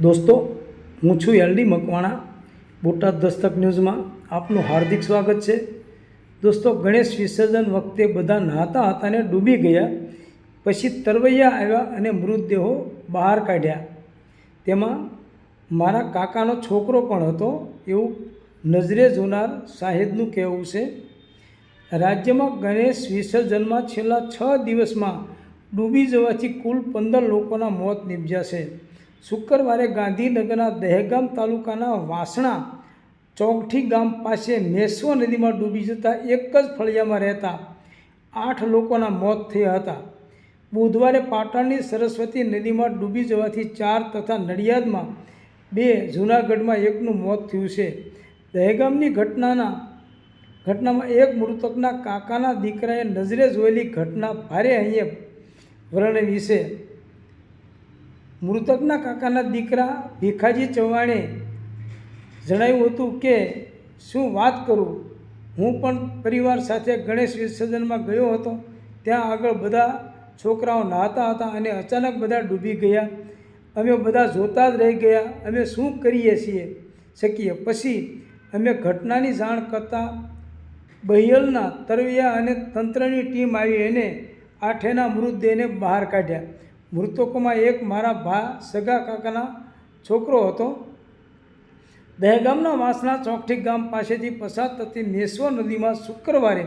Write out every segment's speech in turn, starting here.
દોસ્તો, હું છું એલડી મકવાણા. બોટાદ દસ્તક ન્યૂઝમાં આપનું હાર્દિક સ્વાગત છે. દોસ્તો, ગણેશ વિસર્જન વખતે બધા નહાતા હતા અને ડૂબી ગયા. પછી તરવૈયા આવ્યા અને મૃતદેહો બહાર કાઢ્યા. તેમાં મારા કાકાનો છોકરો પણ હતો, એવું નજરે જોનાર સાહેબનું કહેવું છે. રાજ્યમાં ગણેશ વિસર્જનમાં છેલ્લા છ દિવસમાં ડૂબી જવાથી કુલ પંદર લોકોના મોત નીપજ્યા છે. શુક્રવારે ગાંધીનગરના દહેગામ તાલુકાના વાસણા ચોકઠી ગામ પાસે મેશ્વ નદીમાં ડૂબી જતા એક જ ફળિયામાં રહેતા આઠ લોકોના મોત થયા હતા. બુધવારે પાટણની સરસ્વતી નદીમાં ડૂબી જવાથી ચાર તથા નડિયાદમાં બે, જૂનાગઢમાં એકનું મોત થયું છે. દહેગામની ઘટનાના, ઘટનામાં એક મૃતકના કાકાના દીકરાએ નજરે જોયેલી ઘટના ભારે અહીંયા વર્ણવી છે. મૃતકના કાકાના દીકરા ભીખાજી ચૌહાણે જણાવ્યું હતું કે, શું વાત કરું? હું પણ પરિવાર સાથે ગણેશ વિસર્જનમાં ગયો હતો. ત્યાં આગળ બધા છોકરાઓ નહાતા હતા અને અચાનક બધા ડૂબી ગયા. અમે બધા જોતા જ રહી ગયા. અમે શું કરીએ છીએ? શકીએ. પછી અમે ઘટનાની જાણ કરતાં બહિયલના તરવિયા અને તંત્રની ટીમ આવી એને આઠેના મૃતદેહને બહાર કાઢ્યા. મૃતકોમાં એક મારા ભા, સગા કાકાના છોકરો હતો. દહેગામના વાંસના ચોકઠી ગામ પાસેથી પસાર થતી મેશ્વ નદીમાં શુક્રવારે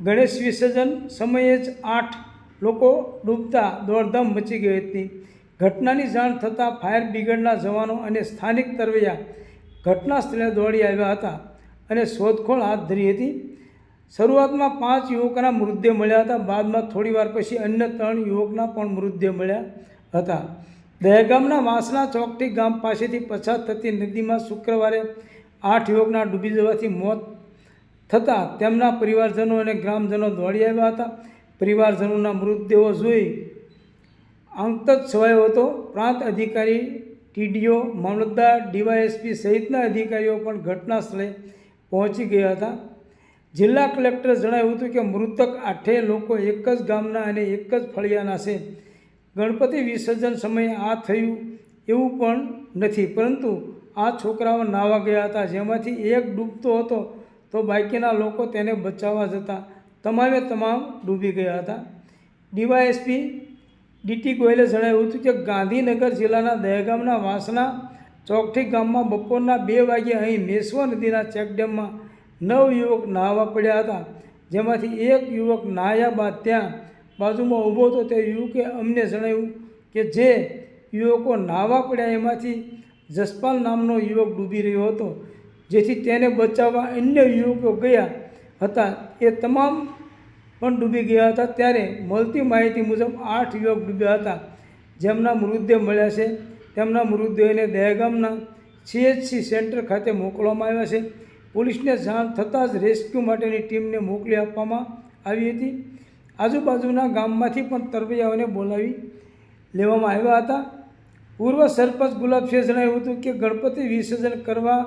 ગણેશ વિસર્જન સમયે જ આઠ લોકો ડૂબતા દોડધામ મચી ગઈ હતી. ઘટનાની જાણ થતાં ફાયર બ્રિગેડના જવાનો અને સ્થાનિક તરવૈયા ઘટના સ્થળે દોડી આવ્યા હતા અને શોધખોળ હાથ ધરી હતી. શરૂઆતમાં પાંચ યુવકના મૃતદેહ મળ્યા હતા. બાદમાં થોડીવાર પછી અન્ય ત્રણ યુવકના પણ મૃતદેહ મળ્યા હતા. દહેગામના વાંસના ચોકટી ગામ પાસેથી પસાર થતી નદીમાં શુક્રવારે આઠ યુવકના ડૂબી જવાથી મોત થતાં તેમના પરિવારજનો અને ગ્રામજનો દોડી આવ્યા હતા. પરિવારજનોના મૃતદેહો જોઈ આંતજ છવાયો હતો. પ્રાંત અધિકારી ટીડીઓ મામલતદાર ડીવાયએસપી સહિતના અધિકારીઓ પણ ઘટના સ્થળે પહોંચી ગયા હતા. જિલ્લા કલેક્ટરે જણાવ્યું હતું કે મૃતક આઠે લોકો એક જ ગામના અને એક જ ફળિયાના છે. ગણપતિ વિસર્જન સમયે આ થયું એવું પણ નથી. પરંતુ આ છોકરાઓ નાવા ગયા હતા. જેમાંથી એક ડૂબતો હતો તો બાકીના લોકો તેને બચાવવા જતા તમામે તમામ ડૂબી ગયા હતા. ડીવાયએસપી ડીટી ગોયલે જણાવ્યું હતું કે ગાંધીનગર જિલ્લાના દહેગામના વાસના ચોકઠી ગામમાં બપોરના બે વાગ્યે અહીં મેશ્વ નદીના ચેકડેમમાં નવ યુવક નાહવા પડ્યા હતા. જેમાંથી એક યુવક નાહ્યા બાદ ત્યાં બાજુમાં ઊભો હતો. તે યુવકે અમને જણાવ્યું કે જે યુવકો નાહવા પડ્યા એમાંથી જસપાલ નામનો યુવક ડૂબી રહ્યો હતો, જેથી તેને બચાવવા અન્ય યુવકો ગયા હતા. એ તમામ પણ ડૂબી ગયા હતા. ત્યારે મળતી માહિતી મુજબ આઠ યુવક ડૂબ્યા હતા. જેમના મૃતદેહ મળ્યા છે. તેમના મૃતદેહને દહેગામના સીએચસી સેન્ટર ખાતે મોકલવામાં આવ્યા છે. પોલીસને જાણ થતાં જ રેસ્ક્યુ માટેની ટીમને મોકલી આપવામાં આવી હતી. આજુબાજુના ગામમાંથી પણ તરવૈયાઓને બોલાવી લેવામાં આવ્યા હતા. પૂર્વ સરપંચ ગુલાબસિંહે જણાવ્યું હતું કે ગણપતિ વિસર્જન કરવા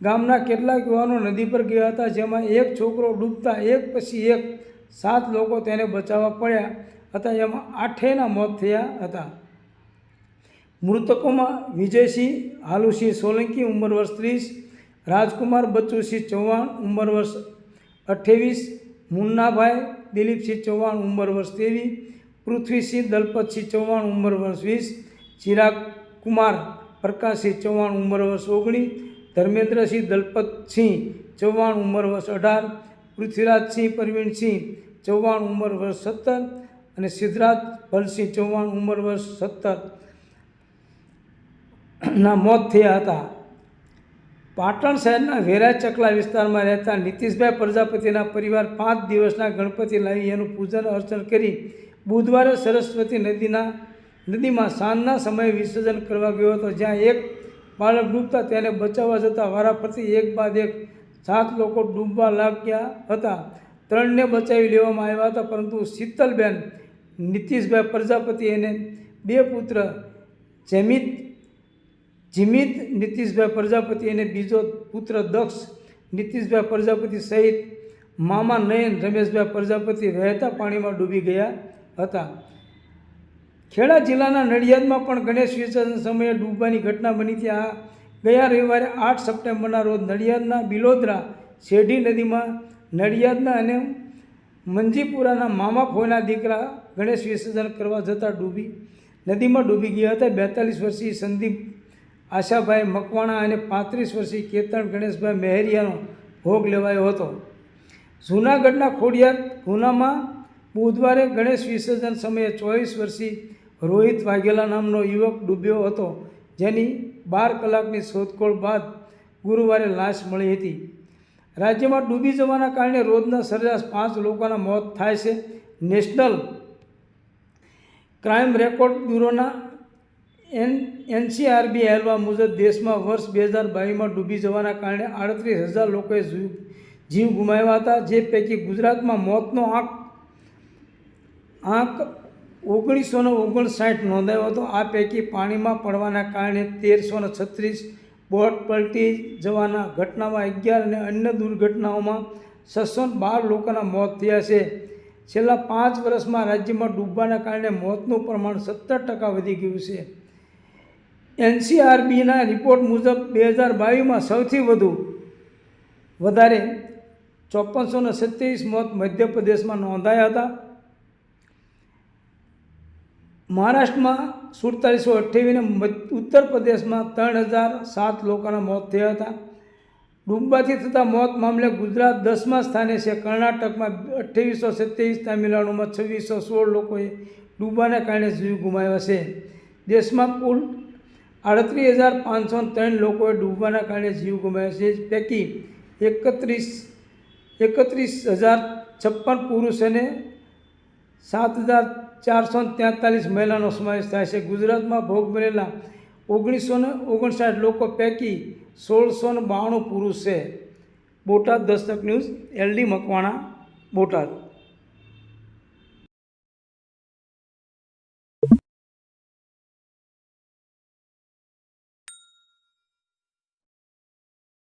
ગામના કેટલાક યુવાનો નદી પર ગયા હતા, જેમાં એક છોકરો ડૂબતા એક પછી એક સાત લોકો તેને બચાવવા પડ્યા હતા. એમાં આઠેના મોત થયા હતા. મૃતકોમાં વિજયસિંહ, હાલુસિંહ સોલંકી, ઉંમર વર્ષ ત્રીસ રાજકુમાર બચ્ચુસિંહ ચૌહાણ ઉંમર વર્ષ અઠ્ઠાવીસ મુન્નાભાઈ દિલીપસિંહ ચૌહાણ ઉંમર વર્ષ ત્રેવીસ, પૃથ્વીસિંહ દલપતસિંહ ચૌહાણ ઉંમર વર્ષ વીસ, ચિરાગ કુમાર પ્રકાશસિંહ ચૌહાણ ઉંમર વર્ષ ઓગણીસ, ધર્મેન્દ્રસિંહ દલપતસિંહ ચૌહાણ ઉંમર વર્ષ અઢાર, પૃથ્વીરાજસિંહ પરવીણસિંહ ચૌહાણ ઉંમર વર્ષ સત્તર અને સિદ્ધરાજ ભલસિંહ ચૌહાણ ઉંમર વર્ષ સત્તર ના મોત થયા હતા. પાટણ શહેરના વેરા ચકલા વિસ્તારમાં રહેતા નીતિશભાઈ પ્રજાપતિના પરિવાર પાંચ દિવસના ગણપતિ લાવી એનું પૂજન અર્ચન કરી બુધવારે સરસ્વતી નદીના, નદીમાં સાંજના સમયે વિસર્જન કરવા ગયો હતો, જ્યાં એક બાળક ડૂબતા તેને બચાવવા જતાં વારાફરતી એક બાદ એક સાત લોકો ડૂબવા લાગ્યા હતા. ત્રણને બચાવી લેવામાં આવ્યા હતા, પરંતુ શીતલબેન, નીતિશભાઈ પ્રજાપતિ એને બે પુત્ર જેમિત જીમિત નીતિશભાઈ પ્રજાપતિ અને બીજો પુત્ર દક્ષ નીતિશભાઈ પ્રજાપતિ સહિત મામા નયન રમેશભાઈ પ્રજાપતિ વહેતા પાણીમાં ડૂબી ગયા હતા. ખેડા જિલ્લાના નડિયાદમાં પણ ગણેશ વિસર્જન સમયે ડૂબવાની ઘટના બની હતી. આ ગયા રવિવારે આઠ સપ્ટેમ્બરના રોજ નડિયાદના બિલોદરા શેઢી નદીમાં નડિયાદના અને મંજીપુરાના મામા ફોઈના દીકરા ગણેશ વિસર્જન કરવા જતાં ડૂબી નદીમાં ડૂબી ગયા હતા. બેતાલીસ વર્ષીય સંદીપ આશાભાઈ મકવાણા અને પાંત્રીસ વર્ષીય કેતન ગણેશભાઈ મહેરિયાનો ભોગ લેવાયો હતો. જૂનાગઢના ખોડિયાર ગુનામાં બુધવારે ગણેશ વિસર્જન સમયે ચોવીસ વર્ષીય રોહિત વાઘેલા નામનો યુવક ડૂબ્યો હતો, જેની બાર કલાકની શોધખોળ બાદ ગુરુવારે લાશ મળી હતી. રાજ્યમાં ડૂબી જવાના કારણે રોજના સરેરાશ પાંચ લોકોના મોત થાય છે. નેશનલ ક્રાઇમ રેકોર્ડ બ્યુરોના એન, એનસીઆરબી અહેવાલ મુજબ દેશમાં વર્ષ બે હજાર બાવીસમાં ડૂબી જવાના કારણે આડત્રીસ હજાર લોકોએ જીવ ગુમાવ્યા હતા, જે પૈકી ગુજરાતમાં મોતનો આંક આંક ઓગણીસો ને ઓગણસાઠ નોંધાયો હતો. આ પૈકી પાણીમાં પડવાના કારણે તેરસોને છત્રીસ, બોટ પલટી જવાના ઘટનામાં અગિયાર અને અન્ય દુર્ઘટનાઓમાં છસો બાર લોકોના મોત થયા છે. છેલ્લા પાંચ વર્ષમાં રાજ્યમાં ડૂબવાના કારણે મોતનું પ્રમાણ સત્તર ટકા વધી ગયું છે. એનસીઆરબીના રિપોર્ટ મુજબ બે હજાર બાવીસમાં સૌથી વધુ, વધારે ચોપનસો ને સત્યાવીસ મોત મધ્યપ્રદેશમાં નોંધાયા હતા. મહારાષ્ટ્રમાં સુડતાલીસો અઠ્યાવીસને ઉત્તર પ્રદેશમાં ત્રણ હજાર સાત લોકોના મોત થયા હતા. ડૂબવાથી થતા મોત મામલે ગુજરાત દસમા સ્થાને છે. કર્ણાટકમાં અઠ્યાવીસો સત્યાવીસ, તામિલનાડુમાં છવ્વીસો સોળ લોકોએ ડૂબવાના કારણે જીવ ગુમાવ્યા છે. દેશમાં કુલ આડત્રીસ હજાર પાંચસો ત્રણ લોકોએ ડૂબવાના કારણે જીવ ગુમાવ્યા છે. પૈકી એકત્રીસ એકત્રીસ હજાર છપ્પન પુરુષ અને સાત હજાર ચારસો તેતાલીસ મહિલાનો સમાવેશ થાય છે. ગુજરાતમાં ભોગ બનેલા ઓગણીસો ને ઓગણસાઠ લોકો પૈકી સોળસો ને બાણું પુરુષ છે બોટાદ દસ્તક ન્યૂઝ, એલડી મકવાણા, બોટાદ.